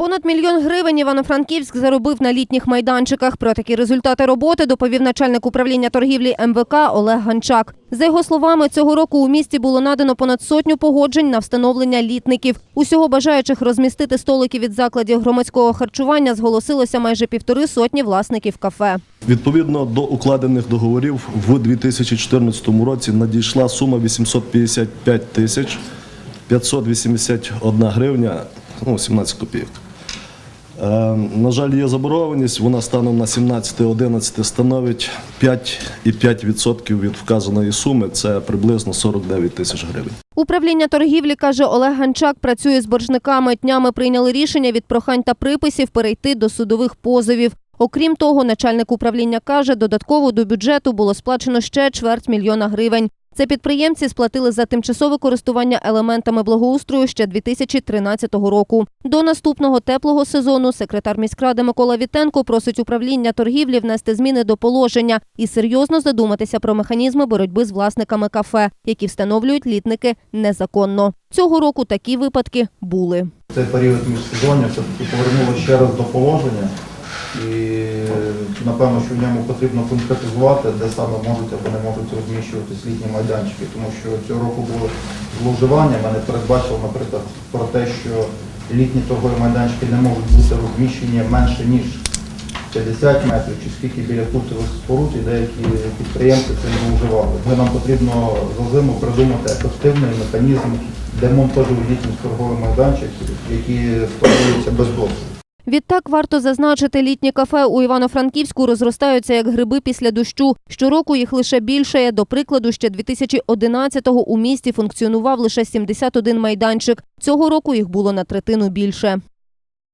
Понад мільйон гривень Івано-Франківськ заробив на літніх майданчиках. Про такі результати роботи доповів начальник управління торгівлі МВК Олег Ганчак. За його словами, цього року у місті було надано понад сотню погоджень на встановлення літників. Усього бажаючих розмістити столики від закладів громадського харчування зголосилося майже півтори сотні власників кафе. Відповідно до укладених договорів в 2014 році надійшла сума 855 тисяч 581 гривня, ну, 17 копійок. Е, на жаль, є заборгованість, вона станом на 17-11 становить 5,5% від вказаної суми, це приблизно 49 тисяч гривень. Управління торгівлі, каже Олег Ганчак, працює з боржниками. Днями прийняли рішення від прохань та приписів перейти до судових позовів. Окрім того, начальник управління каже, додатково до бюджету було сплачено ще чверть мільйона гривень. Це підприємці сплатили за тимчасове користування елементами благоустрою ще 2013 року. До наступного теплого сезону секретар міськради Микола Вітенко просить управління торгівлі внести зміни до положення і серйозно задуматися про механізми боротьби з власниками кафе, які встановлюють літники незаконно. Цього року такі випадки були. Цей період міжсезоння все-таки повернуло ще раз до положення. І напевно, що в ньому потрібно конкретизувати, де саме можуть або не можуть розміщуватись літні майданчики, тому що цього року було зловживання. Мене передбачило, наприклад, про те, що літні торгові майданчики не можуть бути розміщені менше ніж 50 метрів, чи скільки біля культових споруд, і деякі підприємці це зловживали. Ми нам потрібно за зиму придумати ефективний механізм демонтажу літніх торгових майданчиків, які створюються без дозволу. Відтак варто зазначити, літні кафе у Івано-Франківську розростаються як гриби після дощу. Щороку їх лише більшає. До прикладу, ще 2011-го у місті функціонував лише 71 майданчик. Цього року їх було на третину більше.